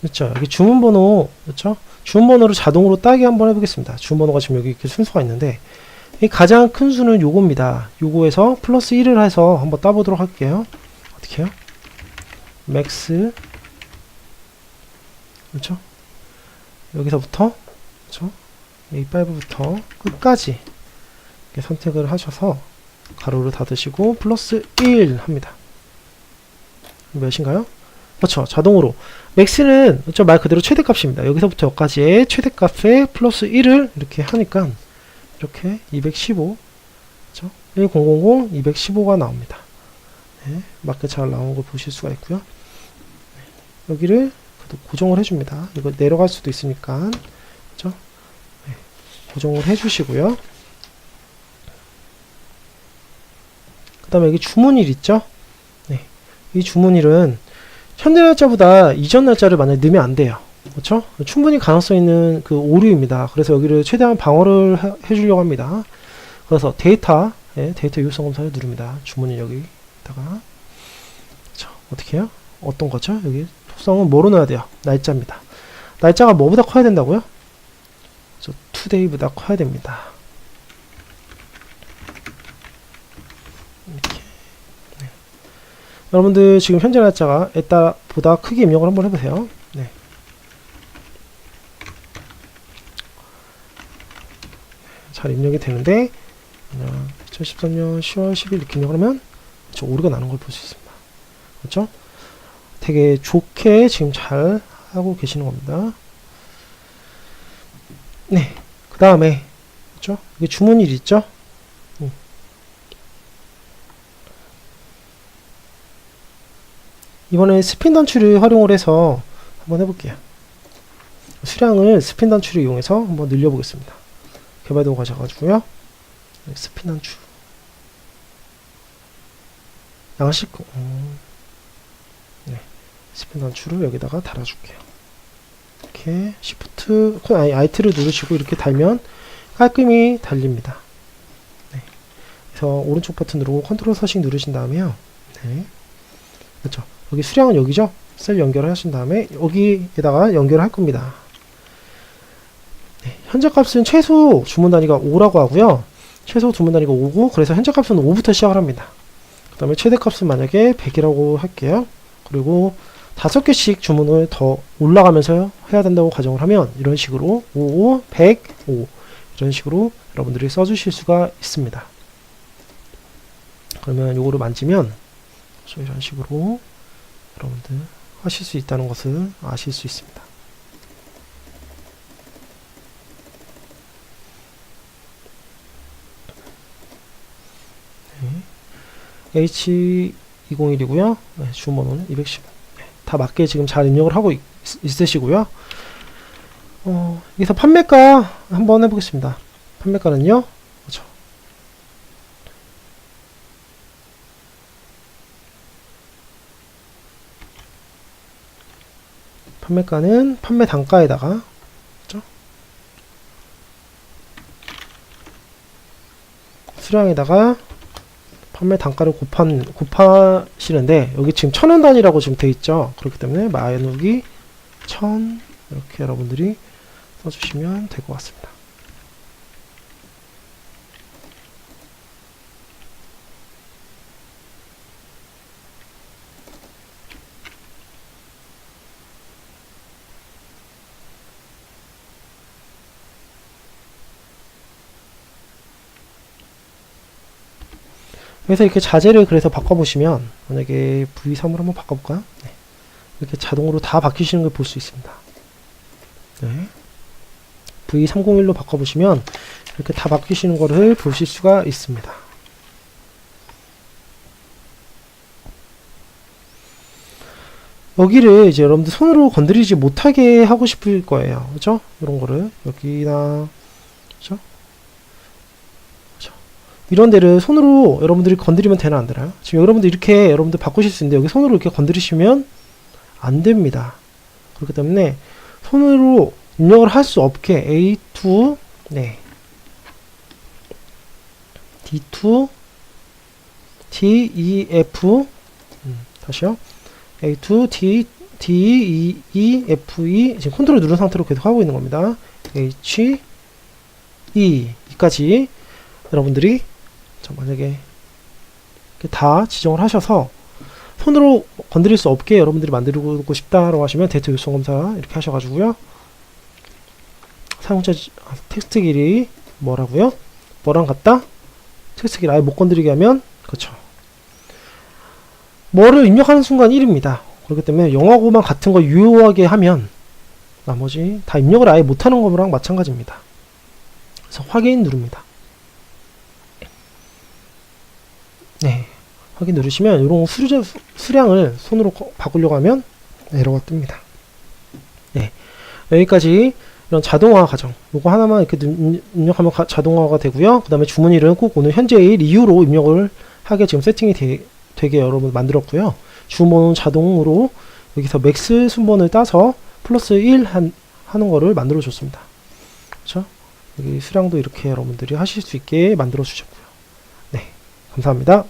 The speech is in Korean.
그렇죠. 여기 주문번호 그렇죠. 주문번호를 자동으로 따기 한번 해보겠습니다. 주문번호가 지금 여기 이렇게 순서가 있는데 이 가장 큰 수는 요겁니다. 요거에서 플러스 1을 해서 한번 따보도록 할게요. 어떻게 해요? 맥스 그렇죠? 여기서부터 그렇죠? A5부터 끝까지 이렇게 선택을 하셔서 가로를 닫으시고 플러스 1 합니다. 몇인가요? 그렇죠. 자동으로 맥스는. 말 그대로 최대값입니다. 여기서부터 여기까지의 최대값에 플러스 1을 이렇게 하니까 이렇게 215 그렇죠? 1000 215가 나옵니다. 네, 맞게 잘 나온 걸 보실 수가 있고요. 네, 여기를 고정을 해줍니다. 이거 내려갈 수도 있으니까 그렇죠? 네, 고정을 해주시고요. 그 다음에 여기 주문일 있죠? 네, 이 주문일은 현재 날짜보다 이전 날짜를 만약에 넣으면 안 돼요. 그렇죠? 충분히 가능성 있는 그 오류입니다. 그래서 여기를 최대한 방어를 해, 해주려고 합니다. 그래서 데이터, 예, 데이터 유효성 검사를 누릅니다. 주문일 여기다가 자, 어떻게 해요? 어떤 거죠? 여기 속성은 뭐로 넣어야 돼요? 날짜입니다. 날짜가 뭐보다 커야 된다고요? 저 today보다 커야 됩니다. 이렇게. 네. 여러분들 지금 현재 날짜가 에따 보다 크게 입력을 한번 해보세요. 네. 잘 입력이 되는데 2013년 10월 10일 이렇게 입력을 하면 저 오류가 나는 걸 볼 수 있습니다. 그렇죠? 되게 좋게 지금 잘 하고 계시는 겁니다. 네. 그 다음에, 그죠? 이게 주문일 있죠? 이번에 스핀 단추를 활용을 해서 한번 해볼게요. 수량을 스핀 단추를 이용해서 한번 늘려보겠습니다. 개발도 가셔가지고요. 네, 스핀 단추. 양식, 음. 스핀 단추를 여기다가 달아줄게요. 이렇게 시프트 아니 알트를 누르시고 이렇게 달면 깔끔히 달립니다. 네. 그래서 오른쪽 버튼 누르고 컨트롤 서식 누르신 다음에요. 네. 그렇죠. 여기 수량은 여기죠. 셀 연결하신 다음에 여기에다가 연결을 할 겁니다. 네. 현재 값은 최소 주문 단위가 5라고 하고요. 최소 주문 단위가 5고 그래서 현재 값은 5부터 시작을 합니다. 그 다음에 최대 값은 만약에 100이라고 할게요. 그리고 다섯 개씩 주문을 더 올라가면서 해야 된다고 가정을 하면 이런 식으로 55, 100, 5 이런 식으로 여러분들이 써주실 수가 있습니다. 그러면 요거를 만지면 이런 식으로 여러분들 하실 수 있다는 것을 아실 수 있습니다. 네. H201이고요. 네, 주문은 215. 다 맞게 지금 잘 입력을 하고 있, 으시고요 어, 여기서 판매가 한번 해보겠습니다. 판매가는요. 그렇죠. 판매가는 판매 단가에다가? 수량에다가 판매 단가를 곱한, 곱하시는데 여기 지금 천 원 단위라고 지금 돼 있죠 그렇기 때문에 마이너기 천 이렇게 여러분들이 써주시면 될 것 같습니다 그래서 이렇게 자재를 그래서 바꿔보시면 만약에 V3으로 한번 바꿔볼까요? 네. 이렇게 자동으로 다 바뀌시는 걸 볼 수 있습니다. 네. V301로 바꿔보시면 이렇게 다 바뀌시는 것을 보실 수가 있습니다. 여기를 이제 여러분들 손으로 건드리지 못하게 하고 싶을 거예요. 그죠? 이런 거를 여기나 그죠? 이런 데를 손으로 여러분들이 건드리면 되나 안 되나요? 지금 여러분들 이렇게 여러분들 바꾸실 수 있는데 여기 손으로 이렇게 건드리시면 안 됩니다. 그렇기 때문에 손으로 입력을 할 수 없게 A2 네 D2 T E F 음, 다시요 A2 D D, E, E, F, E 지금 컨트롤 누른 상태로 계속 하고 있는 겁니다. H, E, E까지 여러분들이 자, 만약에 다 지정을 하셔서 손으로 건드릴 수 없게 여러분들이 만들고 싶다라고 하시면 데이터 요소 검사 이렇게 하셔가지고요. 사용자 지- 아, 텍스트 길이 뭐라고요? 뭐랑 같다? 텍스트 길이 아예 못 건드리게 하면 그렇죠. 뭐를 입력하는 순간 1입니다. 그렇기 때문에 영어고만 같은 거 유효하게 하면 나머지 다 입력을 아예 못하는 거랑 마찬가지입니다. 그래서 확인 누릅니다. 네, 확인 누르시면 이런 수량, 수량을 손으로 거- 바꾸려고 하면 에러가 뜹니다. 네, 여기까지 이런 자동화 과정 요거 하나만 이렇게 ぬ- 입력하면 가- 자동화가 되고요. 그 다음에 주문일은 꼭 오늘 현재일 이후로 입력을 하게 지금 세팅이 되, 되게 여러분 만들었고요. 주문은 자동으로 여기서 맥스 순번을 따서 플러스 1 한, 하는 거를 만들어 줬습니다. 그렇죠? 여기 수량도 이렇게 여러분들이 하실 수 있게 만들어 주셨고요. 네, 감사합니다.